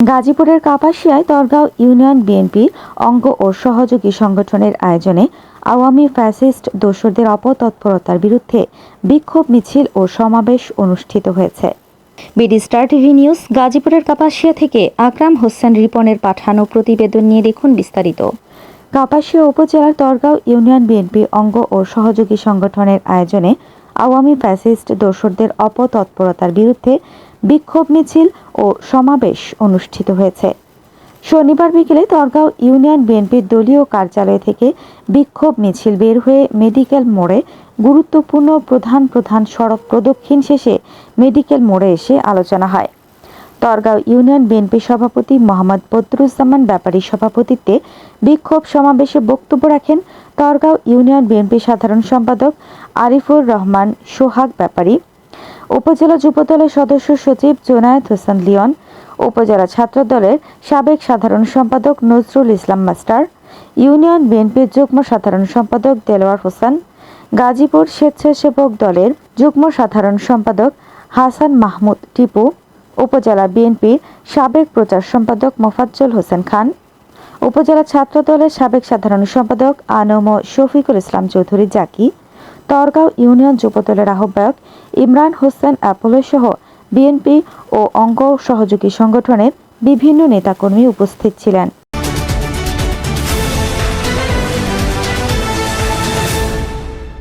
গাজীপুরের কাপাসিয়ায় তরগাঁও ইউনিয়ন বিএনপির অঙ্গ ও সহযোগী সংগঠনের আয়োজনে আওয়ামী ফ্যাসিস্ট দোসরদের অপতৎপরতার বিরুদ্ধে বিক্ষোভ মিছিল ও সমাবেশ অনুষ্ঠিত হয়েছে। বিডি স্টার টিভি নিউজ গাজীপুরের কাপাসিয়া থেকে আকরাম হোসেন রিপনের পাঠানো প্রতিবেদন নিয়ে দেখুন বিস্তারিত। কাপাসিয়া উপজেলার তরগাঁও ইউনিয়ন বিএনপি অঙ্গ ও সহযোগী সংগঠনের আয়োজনে আওয়ামী ফ্যাসিস্ট দোসরদের অপতৎপরতার বিরুদ্ধে বিক্ষোভ মিছিল ও সমাবেশ অনুষ্ঠিত হয়েছে। শনিবার বিকেলে তরগাঁও ইউনিয়ন বিএনপির দলীয় কার্যালয় থেকে বিক্ষোভ মিছিল বের হয়ে মেডিকেল মোড়ে গুরুত্বপূর্ণ প্রধান প্রধান সড়ক প্রদক্ষিণ শেষে মেডিকেল মোড়ে এসে আলোচনা হয়। তরগাঁও ইউনিয়ন বিএনপি সভাপতি মোহাম্মদ বদরুজ্জামান ব্যাপারী সভাপতিত্বে বিক্ষোভ সমাবেশে বক্তব্য রাখেন তরগাঁও ইউনিয়ন বিএনপি সাধারণ সম্পাদক আরিফুর রহমান সোহাগ ব্যাপারী। উপজেলা যুবদলের সদস্য সচিব জোনায়েদ হোসেন লিয়ন উপজেলা ছাত্র দলের সাবেক সাধারণ সম্পাদক নজরুল ইসলাম মাস্টার, ইউনিয়ন বিএনপির যুগ্ম সাধারণ সম্পাদক দেলোয়ার হোসেন, গাজীপুর স্বেচ্ছাসেবক দলের যুগ্ম সাধারণ সম্পাদক হাসান মাহমুদ টিপু, উপজেলা বিএনপির সাবেক প্রচার সম্পাদক মোফাজ্জল হোসেন খান, উপজেলা ছাত্র দলের সাবেক সাধারণ সম্পাদক আনম শফিকুল ইসলাম চৌধুরী জাকি তরগাঁও ইউনিয়ন যুবদলের আহ্বায়ক ইমরান হোসেন অ্যাপোলো সহ বিএনপি ও অঙ্গ সহযোগী সংগঠনের বিভিন্ন নেতাকর্মী উপস্থিত ছিলেন।